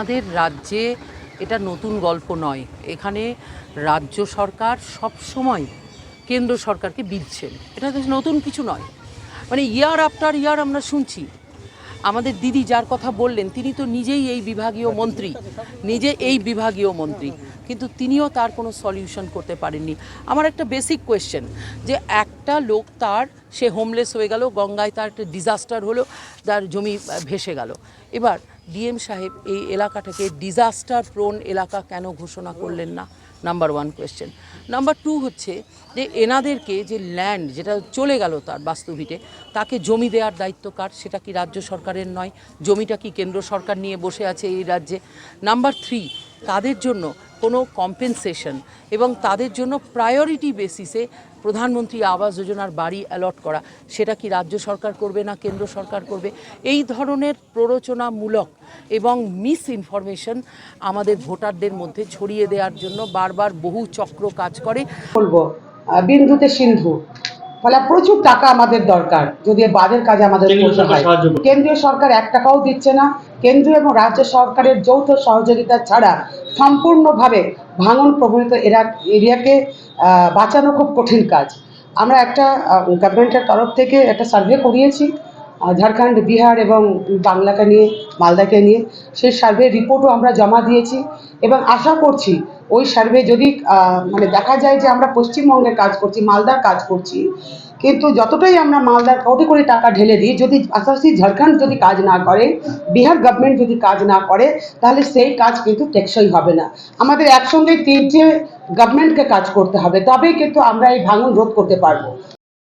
আমাদের রাজ্যে এটা নতুন গল্প নয়। এখানে রাজ্য সরকার সব সময় কেন্দ্র সরকারকে বিধছেন। এটা নতুন কিছু নয়। মানে ইয়ার আফটার ইয়ার আমরা শুনছি আমাদের দিদি যার কথা বললেন, তিনি তো নিজেই এই বিভাগীয় মন্ত্রী। নিজে এই বিভাগীয় মন্ত্রী। কিন্তু তিনিও তার কোনো সলিউশন করতে পারেননি। আমার একটা বেসিক কোয়েশ্চেন যে একটা লোক তার, সে হোমলেস হয়ে গেল, গঙ্গায় তার একটা ডিজাস্টার হলো, তার জমি ভেসে গেল। এবার ডিএম সাহেব এই এলাকাটাকে ডিজাস্টার প্রোন এলাকা কেন ঘোষণা করলেন না? Number one question number two হচ্ছে যে এনাদেরকে যে ল্যান্ড যেটা চলে গেল তার বাস্তুভিটে, তাকে জমি দেওয়ার দায়িত্ব কার? সেটা কি রাজ্য সরকারের নয়? জমিটা কি কেন্দ্র সরকার নিয়ে বসে আছে এই রাজ্যে? নাম্বার থ্রি তাদের জন্য কোনো কম্পেনসেশন এবং তাদের জন্য প্রায়োরিটি বেসিসে প্রধানমন্ত্রী আবাস যোজনার বাড়ি অ্যালট করা, সেটা কি রাজ্য সরকার করবে না কেন্দ্র সরকার করবে? এই ধরনের প্ররোচনামূলক এবং মিস ইনফরমেশন আমাদের ভোটারদের মধ্যে ছড়িয়ে দেওয়ার জন্য বারবার বহু চক্র কাজ করে। বলব বিন্দুতে সিন্ধু। ফলে প্রচুর টাকা আমাদের দরকার যদি বাজের কাজে আমাদের কেন্দ্রীয় করতে সরকার হয়। কেন্দ্রীয় সরকার এক টাকাও দিচ্ছে না। কেন্দ্র এবং রাজ্য সরকারের যৌথ সহযোগিতা ছাড়া সম্পূর্ণভাবে ভাঙন প্রভাবিত এরা এরিয়াকে বাঁচানো খুব কঠিন কাজ। আমরা একটা গভর্নমেন্টের তরফ থেকে একটা সার্ভে করিয়েছি। ঝাড়খণ্ড বিহার এবং বাংলাকে নিয়ে, মালদাকে নিয়ে, সেই সার্ভে রিপোর্টও আমরা জমা দিয়েছি এবং আশা করছি ওই সার্ভে যদি মানে দেখা যায় যে আমরা পশ্চিমবঙ্গের কাজ করছি, মালদার কাজ করছি, কিন্তু যতটাই আমরা মালদার কোটি কোটি টাকা ঢেলে দিই, যদি আসাসি ঝাড়খণ্ড যদি কাজ না করে, বিহার গভর্নমেন্ট যদি কাজ না করে, তাহলে সেই কাজ কিন্তু টেকসই হবে না। আমাদের একসঙ্গে তিনটে গভর্নমেন্টকে কাজ করতে হবে, তবেই কিন্তু আমরা এই ভাঙন রোধ করতে পারব।